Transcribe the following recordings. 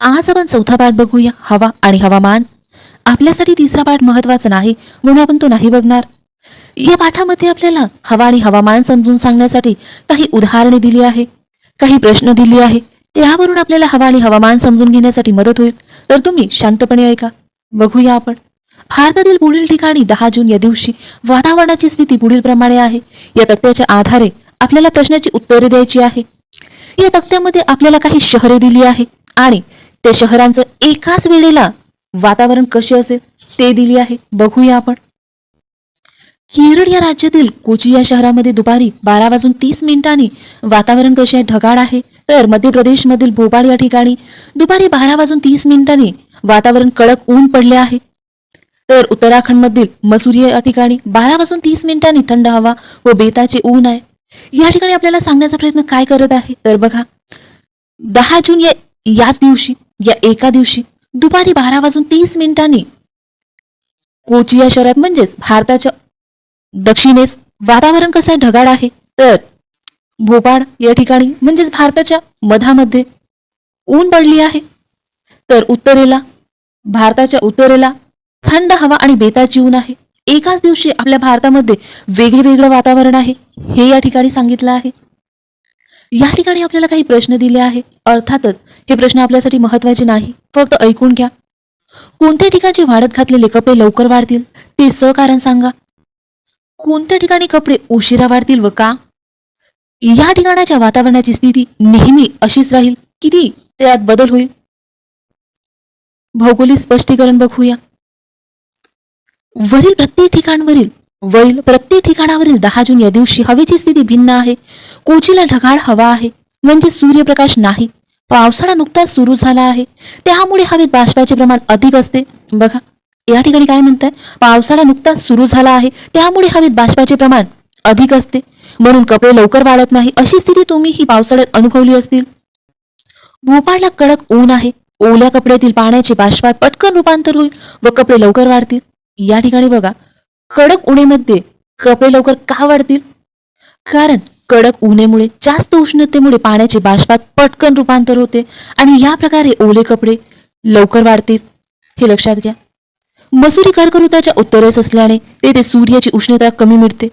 आज आपण चौथा पाठ बघूया हवा आणि हवामान. आपल्यासाठी तिसरा पाठ महत्त्वाचा नाही म्हणून आपण तो नाही बघणार. या पाठामध्ये आपल्याला हवा आणि हवामान समजून सांगण्यासाठी काही उदाहरणे दिली आहे काही प्रश्न दिले आहे. त्यावरून आपल्याला हवा आणि हवामान समजून घेण्यासाठी मदत होईल. तर तुम्ही शांतपणे ऐका. बघूया आपण. भारतातील पुढील ठिकाणी दहा जून या दिवशी वातावरणाची स्थिती पुढील प्रमाणे आहे. या तक्त्याच्या आधारे आपल्याला प्रश्नाची उत्तरे द्यायची आहे. या तक्त्यामध्ये आपल्याला काही शहरे दिली आहे आणि त्या शहरांचं एकाच वेळेला वातावरण कसे असेल ते दिली आहे. बघूया आपण. केरळ या राज्यातील कोची या शहरामध्ये दुपारी बारा वाजून तीस मिनिटांनी वातावरण कसे आहे? ढगाळ आहे. तर मध्य प्रदेशमधील भोपाळ या ठिकाणी दुपारी बारा वाजून तीस मिनिटांनी वातावरण कडक ऊन पडले आहे. तर उत्तराखंडमधील मसुरी या ठिकाणी बारा वाजून तीस मिनिटांनी थंड हवा व बेताचे ऊन आहे. या ठिकाणी आपल्याला सांगण्याचा प्रयत्न काय करत आहे? तर बघा दहा जून या याच दिवशी या एका दिवशी दुपारी बारा वाजून तीस मिनिटांनी. कोची या शहरात म्हणजेच भारताच्या दक्षिणेस वातावरण कसं आहे ढगाळ आहे? तर भोपाळ या ठिकाणी म्हणजेच भारताच्या मधामध्ये ऊन पडली आहे. तर उत्तरेला भारताच्या उत्तरेला थंड हवा आणि बेताची ऊन आहे. एकाच दिवशी आपल्या भारतामध्ये वेगळे वेगळं वातावरण आहे हे या ठिकाणी सांगितलं आहे. या ठिकाणी आपल्याला काही प्रश्न दिले आहे अर्थातच हे प्रश्न आपल्यासाठी महत्त्वाचे नाही. फक्त ऐकून घ्या. कोणत्या ठिकाणी वाढत घातलेले कपडे लवकर वाढतील? ते सहकारण सांगा. कोणत्या ठिकाणी कपडे उशिरा वाढतील व का? या ठिकाणाच्या वातावरणाची स्थिती नेहमी अशीच राहील किती त्यात बदल होईल? भौगोलिक स्पष्टीकरण बघूया. वरील प्रत्येक ठिकाणवरील वैल प्रत्येक ठिकाणावरील दहा जून या दिवशी हवेची स्थिती भिन्न आहे. कोचीला ढगाळ हवा आहे. म्हणजे सूर्यप्रकाश नाही. पावसाळा नुकताच सुरू झाला आहे. त्यामुळे हवेत बाष्पाचे प्रमाण अधिक असते. बघा या ठिकाणी काय म्हणताय? पावसाळा नुकताच सुरू झाला आहे. त्यामुळे हवेत बाष्पाचे प्रमाण अधिक असते. म्हणून कपडे लवकर वाढत नाही. अशी स्थिती तुम्ही ही पावसाळ्यात अनुभवली असतील. भोपाळला कडक ऊन आहे. ओल्या कपड्यातील पाण्याचे बाष्पात पटकन रूपांतर होईल व कपडे लवकर वाढतील. या ठिकाणी बघा कडक उन्हेमध्ये कपडे लवकर का वाढतील? कारण कडक उन्हेमुळे जास्त उष्णतेमुळे पाण्याचे बाष्पात पटकन रूपांतर होते आणि या प्रकारे ओले कपडे लवकर वाढतील. हे लक्षात घ्या. मसुरी कर्कवृत्ताच्या उत्तरेस असल्याने तेथे सूर्याची उष्णता कमी मिळते.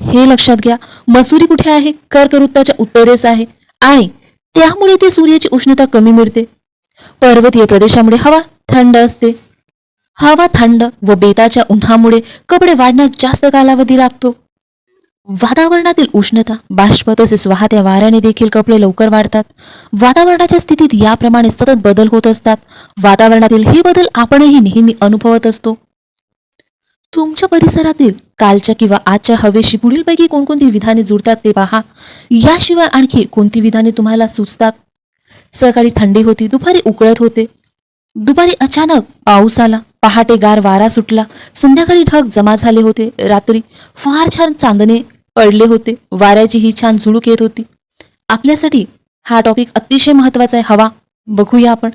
हे लक्षात घ्या. मसुरी कुठे आहे? कर्कवृत्ताच्या उत्तरेस आहे आणि त्यामुळे ते सूर्याची उष्णता कमी मिळते. पर्वतीय प्रदेशामुळे हवा थंड असते. हवा थंड व बेताच्या उन्हामुळे कपडे वाढण्यास जास्त कालावधी लागतो. वातावरणातील उष्णता बाष्प तसेच वाहत्या वाऱ्याने देखील कपडे लवकर वाढतात. वातावरणाच्या स्थितीत याप्रमाणे सतत बदल होत असतात. वातावरणातील हे बदल आपणही नेहमी अनुभवत असतो. तुमच्या परिसरातील कालच्या किंवा आजच्या हवेशी पुढीलपैकी कोणकोणती विधाने जुळतात ते पहा. याशिवाय आणखी कोणती विधाने तुम्हाला सुचतात? सकाळी थंडी होती दुपारी उकळत होते. दुपारी अचानक पाऊस आला. पहाटे गार वारा सुटला. संध्याकाळी ढग जमा झाले होते. रात्री फार छान चांदणे पडले होते. वाऱ्याची ही छान झुळूक येत होती. आपल्यासाठी हा टॉपिक अतिशय महत्त्वाचा आहे. हवा बघूया आपण.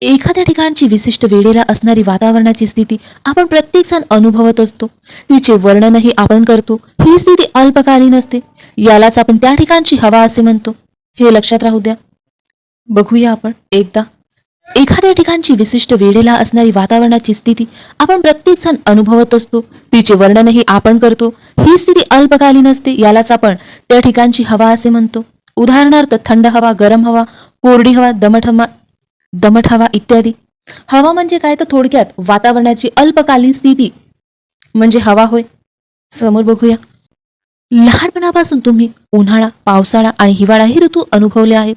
एखाद्या ठिकाणची विशिष्ट वेळेला असणारी वातावरणाची स्थिती आपण प्रत्येक जण अनुभवत असतो. तिचे वर्णनही आपण करतो. ही स्थिती अल्पकालीन असते. यालाच आपण त्या ठिकाणची हवा असे म्हणतो. हे लक्षात राहू द्या. बघूया आपण. एकदा एखाद्या ठिकाणची विशिष्ट वेळेला असणारी वातावरणाची स्थिती आपण प्रत्येक जण अनुभवत असतो. तिचे वर्णनही आपण करतो. ही स्थिती अल्पकालीन असते यालाच आपण त्या ठिकाणची हवा असे म्हणतो. उदाहरणार्थ थंड हवा गरम हवा कोरडी हवा दमट हवा दमट हवा इत्यादी. हवा म्हणजे काय? तर थोडक्यात वातावरणाची अल्पकालीन स्थिती म्हणजे हवा होय. समोर बघूया. लहानपणापासून तुम्ही उन्हाळा पावसाळा आणि हिवाळा हे ऋतू अनुभवले आहेत.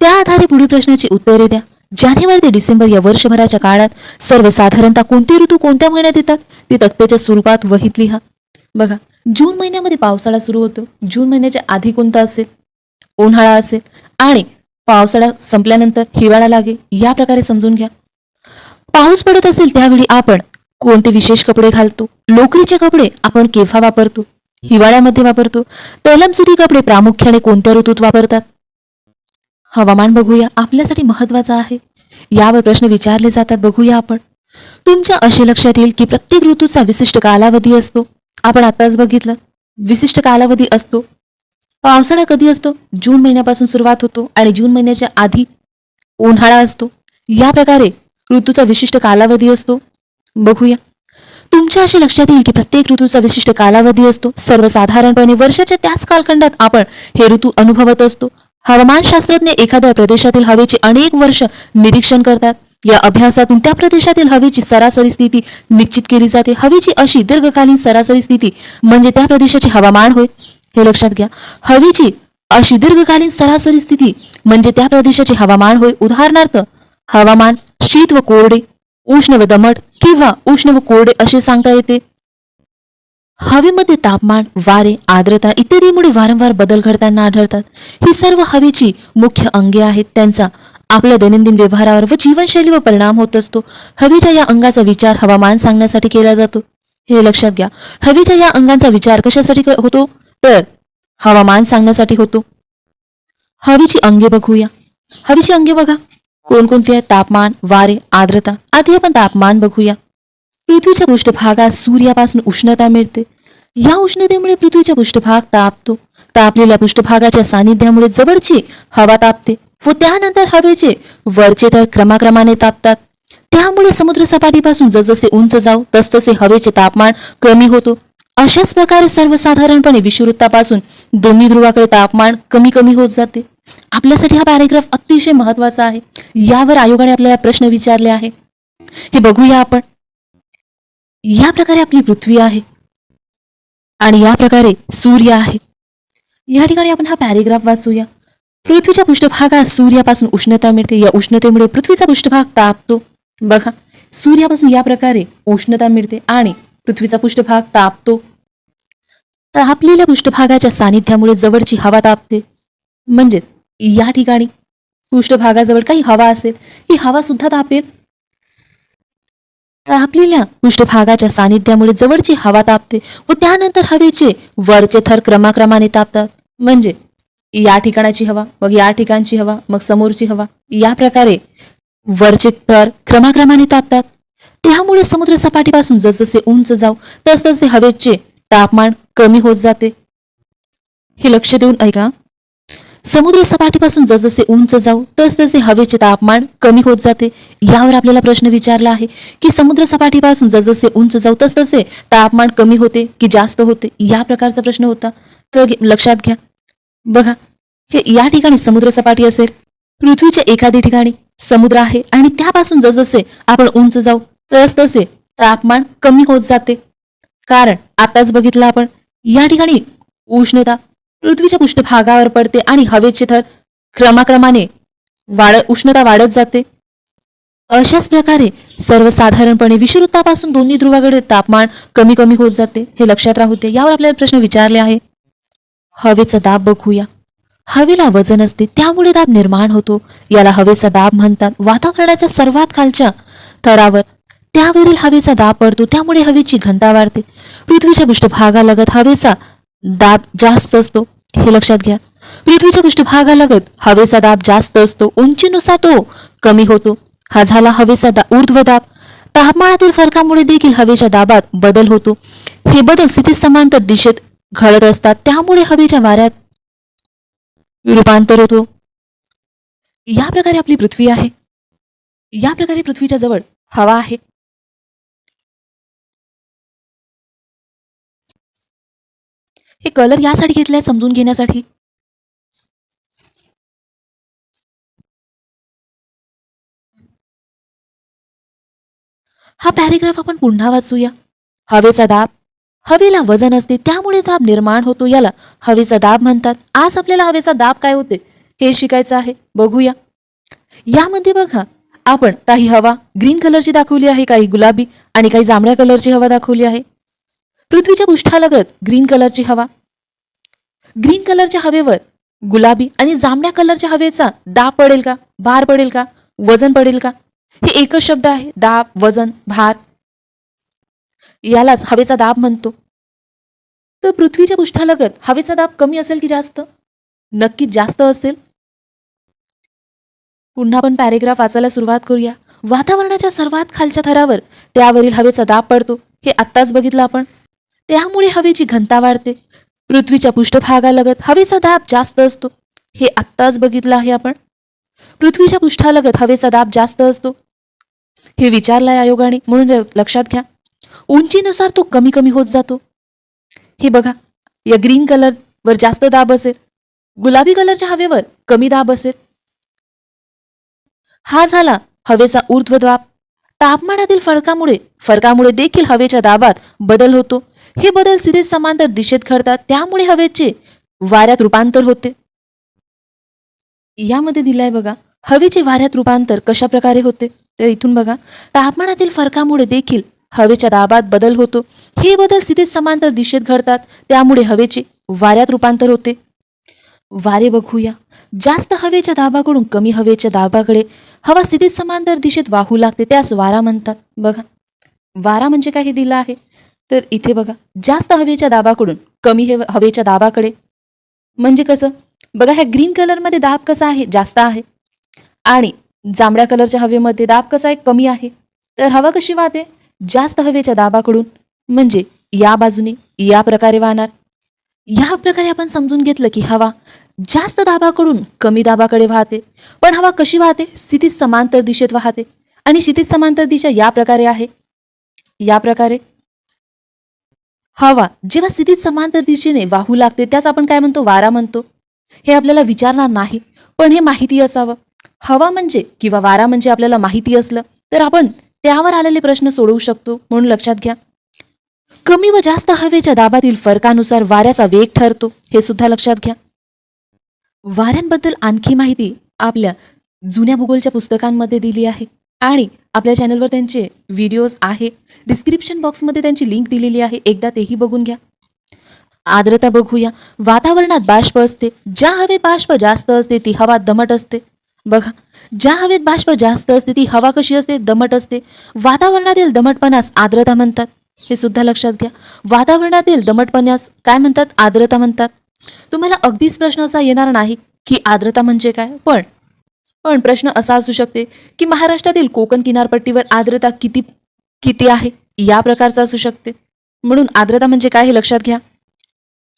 त्या आधारे पुढील प्रश्नाची उत्तरे द्या. जानेवारी ते डिसेंबर या वर्षभराच्या काळात सर्वसाधारणतः कोणते ऋतू कोणत्या महिन्यात येतात? ते तक्त्याच्या स्वरूपात वहीत लिहा. बघा जून महिन्यामध्ये पावसाळा सुरू होतो. जून महिन्याच्या आधी कोणता असेल? उन्हाळा असेल. आणि पावसाळा संपल्यानंतर हिवाळा लागेल. या प्रकारे समजून घ्या. पाऊस पडत असेल त्यावेळी आपण कोणते विशेष कपडे घालतो? लोकरीचे कपडे आपण केव्हा वापरतो? हिवाळ्यामध्ये वापरतो. तैलमसुती कपडे प्रामुख्याने कोणत्या ऋतूत वापरतात? हवामान बघूया आपल्यासाठी महत्वाचं आहे. यावर प्रश्न विचारले जातात बघूया आपण. तुमच्या असे लक्षात येईल की प्रत्येक ऋतूचा विशिष्ट कालावधी असतो. आपण आताच बघितलं. विशिष्ट कालावधी असतो. पावसाळा कधी असतो? जून महिन्यापासून सुरुवात होतो आणि जून महिन्याच्या आधी उन्हाळा असतो. या प्रकारे ऋतूचा विशिष्ट कालावधी असतो. बघूया. तुमच्या असे लक्षात येईल की प्रत्येक ऋतूचा विशिष्ट कालावधी असतो. सर्वसाधारणपणे वर्षाच्या त्याच कालखंडात आपण हे ऋतू अनुभवत असतो. हवामानशास्त्रज्ञ एखाद्या प्रदेशातील हवेचे अनेक वर्ष निरीक्षण करतात. या अभ्यासातून त्या प्रदेशातील हवेची सरासरी स्थिती निश्चित केली जाते. हवेची अशी दीर्घकालीन सरासरी स्थिती म्हणजे त्या प्रदेशाचे हवामान होय. हे लक्षात घ्या. हवेची अशी दीर्घकालीन सरासरी स्थिती म्हणजे त्या प्रदेशाचे हवामान होय. उदाहरणार्थ हवामान शीत व कोरडे उष्ण व दमट किंवा उष्ण व कोरडे असे सांगता येते. हवेमध्ये तापमान वारे आर्द्रता इत्यादीमुळे वारंवार बदल घडताना आढळतात. ही सर्व हवेची मुख्य अंगे आहेत. त्यांचा आपल्या दैनंदिन व्यवहारावर व जीवनशैलीवर परिणाम होत असतो. हवेच्या या अंगाचा विचार हवामान सांगण्यासाठी केला जातो. हे लक्षात घ्या. हवेच्या या अंगांचा विचार कशासाठी होतो? तर हवामान सांगण्यासाठी होतो. हवेची अंगे बघूया. हवेची अंगे बघा. कोणकोणती आहे तापमान वारे आर्द्रता. आधी आपण तापमान बघूया. पृथ्वीच्या पृष्ठभागात सूर्यापासून उष्णता मिळते. या उष्णतेमुळे पृथ्वीचा पृष्ठभाग तापतो. तापलेल्या पृष्ठभागाच्या सानिध्यामुळे जवळची हवा तापते व त्यानंतर हवेचे वरचे तर क्रमाक्रमाने तापतात. त्यामुळे समुद्र सपाटीपासून जसजसे उंच जाऊ तसतसे हवेचे तापमान कमी होतो. अशाच प्रकारे सर्वसाधारणपणे विषुवृत्तापासून दोन्ही ध्रुवाकडे तापमान कमी कमी होत जाते. आपल्यासाठी हा पॅरेग्राफ अतिशय महत्त्वाचा आहे. यावर आयोगाने आपल्याला प्रश्न विचारले आहे. हे बघूया आपण. या प्रकारे आपली पृथ्वी आहे. आणि या प्रकारे सूर्य आहे. या ठिकाणी आपण हा पॅरेग्राफ वाचूया. पृथ्वीच्या पृष्ठभागात सूर्यापासून उष्णता मिळते. या उष्णतेमुळे पृथ्वीचा पृष्ठभाग तापतो. बघा सूर्यापासून या प्रकारे उष्णता मिळते आणि पृथ्वीचा पृष्ठभाग तापतो. तापलेल्या पृष्ठभागाच्या सानिध्यामुळे जवळची हवा तापते. म्हणजेच या ठिकाणी पृष्ठभागाजवळ काही हवा असेल ही हवा सुद्धा तापेल. तापलेल्या पृष्ठभागाच्या सानिध्यामुळे जवळची हवा तापते व त्यानंतर हवेचे वरचे थर क्रमाक्रमाने तापतात. म्हणजे या ठिकाणाची हवा मग या ठिकाणची हवा मग समोरची हवा या प्रकारे वरचे थर क्रमाक्रमाने तापतात. त्यामुळे समुद्र सपाटीपासून जसजसे उंच जाऊ तसतसे हवेचे तापमान कमी होत जाते. हे लक्ष देऊन ऐका. समुद्र सपाटीपासून जसजसे उंच जाऊ तसतसे हवेचे तापमान कमी होत जाते. यावर आपल्याला प्रश्न विचारला आहे की समुद्र सपाटीपासून जसजसे उंच जाऊ तसतसे तापमान कमी होते की जास्त होते? या प्रकारचा प्रश्न होता. तर लक्षात घ्या. बघा हे या ठिकाणी समुद्र सपाटी असेल. पृथ्वीच्या एखाद्या ठिकाणी समुद्र आहे आणि त्यापासून जसजसे आपण उंच जाऊ तसतसे तापमान कमी होत जाते. कारण आताच बघितलं आपण या ठिकाणी उष्णता पृथ्वीच्या पृष्ठभागावर पडते आणि हवेचे थर क्रमाक्रमाने वाढ उष्णता वाढत जाते. अशाच प्रकारे सर्वसाधारणपणे विषुवृत्तापासून दोन्ही ध्रुवाकडे तापमान कमी कमी होत जाते. हे लक्षात राहू दे यावर आपल्याला प्रश्न विचारले आहे हवेचा दाब बघूया. हवेला वजन असते त्यामुळे दाब निर्माण होतो. याला हवेचा दाब म्हणतात. वातावरणाच्या सर्वात खालच्या थरावर त्यावरील हवेचा दाब पडतो. त्यामुळे हवेची घनता वाढते. पृथ्वीच्या पृष्ठभागालगत हवेचा दाब जास्त असतो. हे लक्षात घ्या. पृथ्वीच्या पृष्ठभागालगत हवेचा दाब जास्त असतो. उंचीनुसार तो कमी होतो. हा झाला हवेचा दा ऊर्ध्व दाब. तापमानातील फरकामुळे देखील हवेच्या दाबात बदल होतो. हे बदल स्थिती समांतर दिशेत घडत असतात. त्यामुळे हवेच्या वाऱ्यात रूपांतर होतो. या प्रकारे आपली पृथ्वी आहे. या प्रकारे पृथ्वीच्या जवळ हवा आहे. हे कलर यासाठी घेतले समजून घेण्यासाठी. हा पॅरेग्राफ आपण पुन्हा वाचूया. हवेचा दाब. हवेला वजन असते त्यामुळे दाब निर्माण होतो. याला हवेचा दाब म्हणतात. आज आपल्याला हवेचा दाब काय होते? हे शिकायचं आहे. बघूया. यामध्ये बघा आपण काही हवा ग्रीन कलरची दाखवली आहे काही गुलाबी आणि काही जांभळ्या कलरची हवा दाखवली आहे. पृथ्वीच्या पृष्ठालगत ग्रीन कलरची हवा. ग्रीन कलरच्या हवेवर गुलाबी आणि जांभळ्या कलरच्या हवेचा दाब पडेल का? भार पडेल का? वजन पडेल का? हे एकच शब्द आहे दाब वजन भार. यालाच हवेचा दाब म्हणतो. तर पृथ्वीच्या पृष्ठालगत हवेचा दाब कमी असेल की जास्त? नक्कीच जास्त असेल. पुन्हा आपण पॅरेग्राफ वाचायला सुरुवात करूया. वातावरणाच्या सर्वात खालच्या थरावर त्यावरील हवेचा दाब पडतो. हे आत्ताच बघितलं आपण. त्यामुळे हवेची घनता वाढते. पृथ्वीच्या पृष्ठभागालगत हवेचा दाब जास्त असतो. हे आत्ताच बघितलं आहे आपण. पृथ्वीच्या पृष्ठालगत हवेचा दाब जास्त असतो. हे विचारलंय आयोगाने म्हणून लक्षात घ्या. उंचीनुसार तो कमी कमी होत जातो. हे बघा या ग्रीन कलरवर जास्त दाब असेल. गुलाबी कलरच्या हवेवर कमी दाब असेल. हा झाला हवेचा ऊर्ध्व दाब तापमानातील फरकामुळे फरकामुळे देखील हवेच्या दाबात बदल होतो. हे बदल सीधे समांतर दिशेत घडतात त्यामुळे हवेचे वाऱ्यात रूपांतर होते. यामध्ये दिलाय बघा हवेचे वाऱ्यात रूपांतर कशा प्रकारे होते? तर इथून बघा तापमानातील फरकामुळे देखील हवेच्या दाबात बदल होतो. हे बदल सिधे समांतर दिशेत घडतात त्यामुळे हवेचे वाऱ्यात रूपांतर होते. वारे बघूया. जास्त हवेच्या दाबाकडून कमी हवेच्या दाबाकडे हवा स्थितीत समांतर दिशेत वाहू लागते त्यास वारा म्हणतात. बघा वारा म्हणजे काय हे दिलं आहे. तर इथे बघा जास्त हवेच्या दाबाकडून कमी हे हवेच्या दाबाकडे. म्हणजे कसं? बघा ह्या ग्रीन कलरमध्ये दाब कसा आहे? जास्त आहे. आणि जांभळ्या कलरच्या हवेमध्ये दाब कसा आहे? कमी आहे. तर हवा कशी वाहते? जास्त हवेच्या दाबाकडून. म्हणजे या बाजूने या प्रकारे वाहणार. या प्रकारे आपण समजून घेतलं की हवा जास्त दाबाकडून कमी दाबाकडे वाहते. पण हवा कशी वाहते? स्थितीत समांतर दिशेत वाहते. आणि क्षितिज समांतर दिशा या प्रकारे आहे. या प्रकारे हवा जेव्हा स्थितीत समांतर दिशेने वाहू लागते त्याच आपण काय म्हणतो? वारा म्हणतो. हे आपल्याला विचारणार नाही पण हे माहिती असावं. हवा म्हणजे किंवा वारा म्हणजे आपल्याला माहिती असलं तर आपण त्यावर आलेले प्रश्न सोडवू शकतो म्हणून लक्षात घ्या. कमी व जास्त हवेच्या दाबातील फरकानुसार वाऱ्याचा वेग ठरतो हे सुद्धा लक्षात घ्या. वाऱ्यांबद्दल आणखी माहिती आपल्या जुन्या भूगोलच्या पुस्तकांमध्ये दिली आहे. आणि आपल्या चॅनलवर त्यांचे व्हिडिओज आहे. डिस्क्रिप्शन बॉक्समध्ये त्यांची लिंक दिलेली आहे. एकदा तेही बघून घ्या. आर्द्रता बघूया. वातावरणात बाष्प असते. ज्या हवेत बाष्प जास्त असते ती हवा दमट असते. बघा. ज्या हवेत बाष्प जास्त असते ती हवा कशी असते? दमट असते. वातावरणातील दमटपणास आर्द्रता म्हणतात. हे सुद्धा लक्षात घ्या. वातावरणातील दमटपणास काय म्हणतात? आर्द्रता म्हणतात. तुम्हाला अगदीच प्रश्न असा येणार नाही की आर्द्रता म्हणजे काय? पण पण प्रश्न असा असू शकते की महाराष्ट्रातील कोकण किनारपट्टीवर आर्द्रता किती किती आहे? या प्रकारचा असू शकते. म्हणून आर्द्रता म्हणजे काय हे लक्षात घ्या.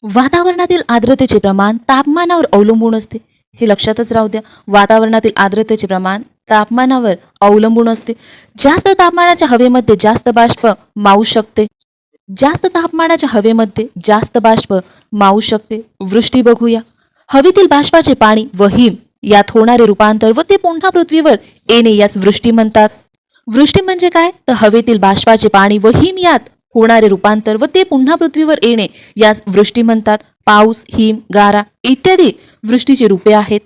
वातावरणातील आर्द्रतेचे प्रमाण तापमानावर अवलंबून असते. हे लक्षातच राहू द्या. वातावरणातील आर्द्रतेचे प्रमाण तापमानावर अवलंबून असते. जास्त तापमानाच्या हवेमध्ये जास्त बाष्प मावू शकते. जास्त तापमानाच्या हवेमध्ये जास्त बाष्प मावू शकते. वृष्टी बघूया. हवेतील बाष्पाचे पाणी व हिम यात होणारे रूपांतर व ते पुन्हा पृथ्वीवर येणे यास वृष्टी म्हणतात. वृष्टी म्हणजे काय? तर हवेतील बाष्पाचे पाणी व हिम यात होणारे रूपांतर व ते पुन्हा पृथ्वीवर येणे यास वृष्टी म्हणतात. पाऊस हिम गारा इत्यादी वृष्टीची रूपे आहेत.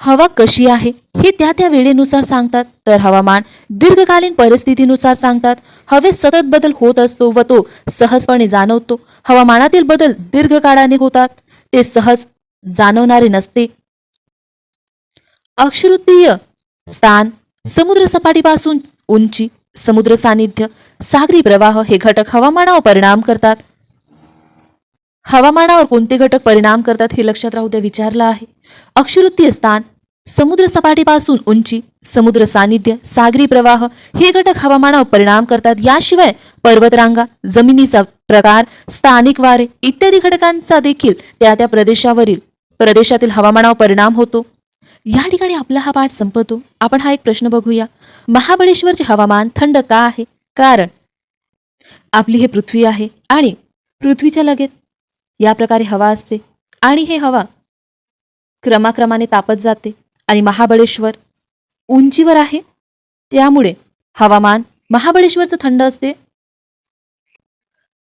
हवा कशी आहे? हे त्या त्या वेळेनुसार सांगतात. तर हवामान दीर्घकालीन परिस्थितीनुसार सांगतात. हवेत सतत बदल होत असतो व तो सहजपणे जाणवतो. हवामानातील बदल दीर्घकाळाने होतात. ते सहज जाणवणारे नसते. अक्षरुत्तीय स्थान समुद्र सपाटीपासून उंची समुद्र सानिध्य सागरी प्रवाह हे घटक हवामानावर परिणाम करतात. हवामानावर कोणते घटक परिणाम करतात हे लक्षात राहू द्या विचारलं आहे. अक्षरुत्तीय स्थान समुद्र सपाटीपासून उंची समुद्र सानिध्य सागरी प्रवाह हे घटक हवामानावर परिणाम करतात. याशिवाय पर्वतरांगा जमिनीचा प्रकार स्थानिक वारे इत्यादी घटकांचा देखील त्या त्या प्रदेशावरील प्रदेशातील हवामानावर परिणाम होतो. या ठिकाणी आपला हा पाठ संपतो. आपण हा एक प्रश्न बघूया. महाबळेश्वरचे हवामान थंड का आहे? कारण आपली हे पृथ्वी आहे आणि पृथ्वीच्या लगेच या प्रकारे हवा असते. आणि हे हवा क्रमाक्रमाने तापत जाते आणि महाबळेश्वर उंचीवर आहे. त्यामुळे हवामान महाबळेश्वरचं थंड असते.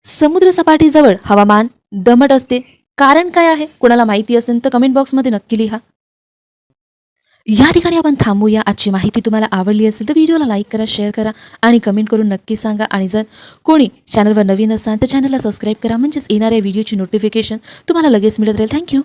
समुद्रसपाटीजवळ हवामान दमट असते. कारण काय आहे? कोणाला माहिती असेल तर कमेंट बॉक्समध्ये नक्की लिहा. या ठिकाणी आपण थांबूया. आजची माहिती तुम्हाला आवडली असेल तर व्हिडिओला लाईक करा शेअर करा आणि कमेंट करून नक्की सांगा. आणि जर कोणी चॅनलवर नवीन असाल तर चॅनलला सबस्क्राईब करा. म्हणजेच येणाऱ्या व्हिडिओची नोटिफिकेशन तुम्हाला लगेच मिळत राहील. थँक्यू